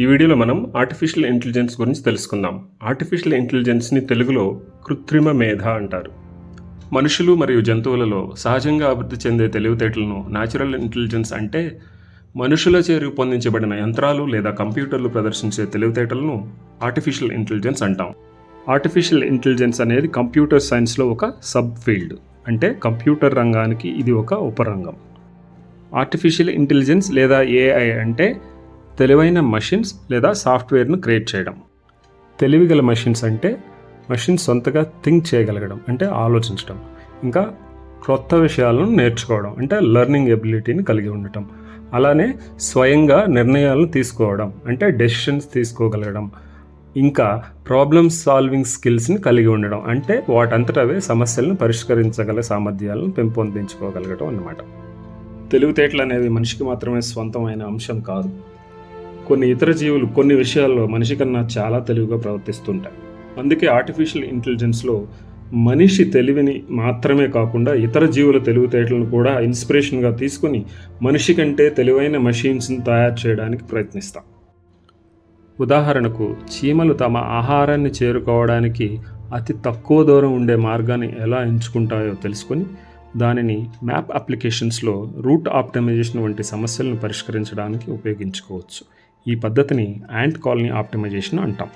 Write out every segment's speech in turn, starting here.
ఈ వీడియోలో మనం ఆర్టిఫిషియల్ ఇంటెలిజెన్స్ గురించి తెలుసుకుందాం. ఆర్టిఫిషియల్ ఇంటెలిజెన్స్ని తెలుగులో కృత్రిమ మేధ అంటారు. మనుషులు మరియు జంతువులలో సహజంగా అభివృద్ధి చెందే తెలివితేటలను న్యాచురల్ ఇంటెలిజెన్స్ అంటే మనుషులచే రూపొందించబడిన యంత్రాలు లేదా కంప్యూటర్లు ప్రదర్శించే తెలివితేటలను ఆర్టిఫిషియల్ ఇంటెలిజెన్స్ అంటాం. ఆర్టిఫిషియల్ ఇంటెలిజెన్స్ అనేది కంప్యూటర్ సైన్స్లో ఒక సబ్ ఫీల్డ్ అంటే కంప్యూటర్ రంగానికి ఇది ఒక ఉపరంగం. ఆర్టిఫిషియల్ ఇంటెలిజెన్స్ లేదా ఏఐ అంటే తెలివైన మషిన్స్ లేదా సాఫ్ట్వేర్ను క్రియేట్ చేయడం. తెలివిగల మషిన్స్ అంటే మషిన్స్ సొంతగా థింక్ చేయగలగడం అంటే ఆలోచించడం. ఇంకా క్రొత్త విషయాలను నేర్చుకోవడం అంటే లెర్నింగ్ ఎబిలిటీని కలిగి ఉండటం. అలానే స్వయంగా నిర్ణయాలను తీసుకోవడం అంటే డెసిషన్స్ తీసుకోగలగడం. ఇంకా ప్రాబ్లమ్ సాల్వింగ్ స్కిల్స్ని కలిగి ఉండడం అంటే వాటంతట అవే సమస్యలను పరిష్కరించగల సామర్థ్యాలను పెంపొందించుకోగలగడం అన్నమాట. తెలివితేటలు అనేవి మనిషికి మాత్రమే స్వంతమైన అంశం కాదు. కొన్ని ఇతర జీవులు కొన్ని విషయాల్లో మనిషి కన్నా చాలా తెలివిగా ప్రవర్తిస్తుంటాయి. అందుకే ఆర్టిఫిషియల్ ఇంటెలిజెన్స్లో మనిషి తెలివిని మాత్రమే కాకుండా ఇతర జీవుల తెలివితేటలను కూడా ఇన్స్పిరేషన్గా తీసుకొని మనిషి కంటే తెలివైన మషీన్స్ని తయారు చేయడానికి ప్రయత్నిస్తాం. ఉదాహరణకు చీమలు తమ ఆహారాన్ని చేరుకోవడానికి అతి తక్కువ దూరం ఉండే మార్గాన్ని ఎలా ఎంచుకుంటాయో తెలుసుకొని దానిని మ్యాప్ అప్లికేషన్స్లో రూట్ ఆప్టిమైజేషన్ వంటి సమస్యలను పరిష్కరించడానికి ఉపయోగించుకోవచ్చు. ఈ పద్ధతిని యాంట్ కాలనీ ఆప్టిమైజేషన్ అంటాం.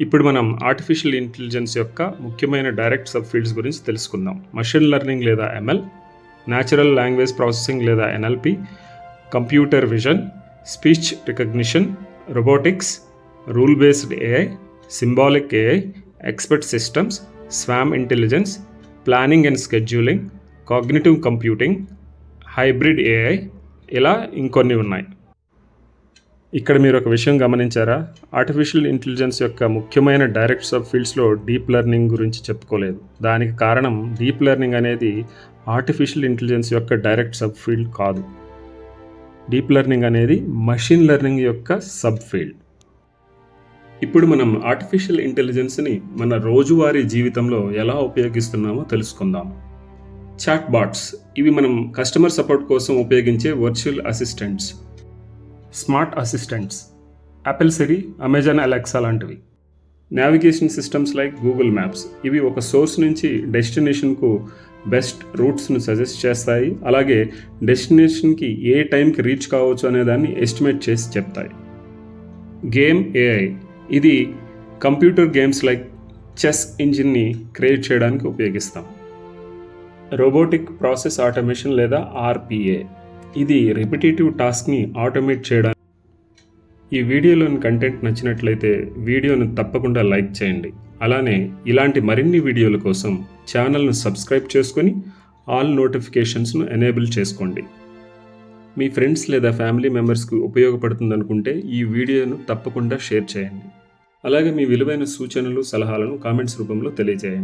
ఇప్పుడు మనం ఆర్టిఫిషియల్ ఇంటెలిజెన్స్ యొక్క ముఖ్యమైన డైరెక్ట్ సబ్ ఫీల్డ్స్ గురించి తెలుసుకుందాం. మషిన్ లెర్నింగ్ లేదా ఎంఎల్ న్యాచురల్ లాంగ్వేజ్ ప్రాసెసింగ్ లేదా NLP computer vision speech recognition robotics rule based AI symbolic AI expert systems swarm intelligence planning and scheduling cognitive computing hybrid AI ఇలా ఇంకొన్ని ఉన్నాయి. ఇక్కడ మీరు ఒక విషయం గమనించారా? ఆర్టిఫిషియల్ ఇంటెలిజెన్స్ యొక్క ముఖ్యమైన డైరెక్ట్ సబ్ ఫీల్డ్స్లో డీప్ లెర్నింగ్ గురించి చెప్పుకోలేదు. దానికి కారణం డీప్ లెర్నింగ్ అనేది ఆర్టిఫిషియల్ ఇంటెలిజెన్స్ యొక్క డైరెక్ట్ సబ్ ఫీల్డ్ కాదు. డీప్ లెర్నింగ్ అనేది మషిన్ లెర్నింగ్ యొక్క సబ్ ఫీల్డ్ ఇప్పుడు మనం ఆర్టిఫిషియల్ ఇంటెలిజెన్స్ని మన రోజువారీ జీవితంలో ఎలా ఉపయోగిస్తున్నామో తెలుసుకుందాం. చాట్ బాట్స్ ఇవి మనం కస్టమర్ సపోర్ట్ కోసం ఉపయోగించే virtual assistants smart assistants. Apple Siri Amazon Alexa లాంటివి. Navigation systems like Google Maps. ఇవి ఒక సోర్స్ నుంచి డెస్టినేషన్కు బెస్ట్ రూట్స్ను సజెస్ట్ చేస్తాయి. అలాగే డెస్టినేషన్కి ఏ టైంకి రీచ్ కావచ్చు అనే దాన్ని ఎస్టిమేట్ చేసి చెప్తాయి. Game AI. ఇది కంప్యూటర్ గేమ్స్ లైక్ చెస్ ఇంజిన్ని క్రియేట్ చేయడానికి ఉపయోగిస్తాం. రోబోటిక్ ప్రాసెస్ ఆటోమేషన్ లేదా ఆర్పిఏ. ఇది రిపిటేటివ్ టాస్క్ని ఆటోమేట్ చేయడానికి. ఈ వీడియోలోని కంటెంట్ నచ్చినట్లయితే వీడియోను తప్పకుండా లైక్ చేయండి. అలానే ఇలాంటి మరిన్ని వీడియోల కోసం ఛానల్ను సబ్స్క్రైబ్ చేసుకొని ఆల్ నోటిఫికేషన్స్ను ఎనేబుల్ చేసుకోండి. మీ ఫ్రెండ్స్ లేదా ఫ్యామిలీ మెంబర్స్కి ఉపయోగపడుతుందనుకుంటే ఈ వీడియోను తప్పకుండా షేర్ చేయండి. అలాగే మీ విలువైన సూచనలు సలహాలను కామెంట్స్ రూపంలో తెలియజేయండి.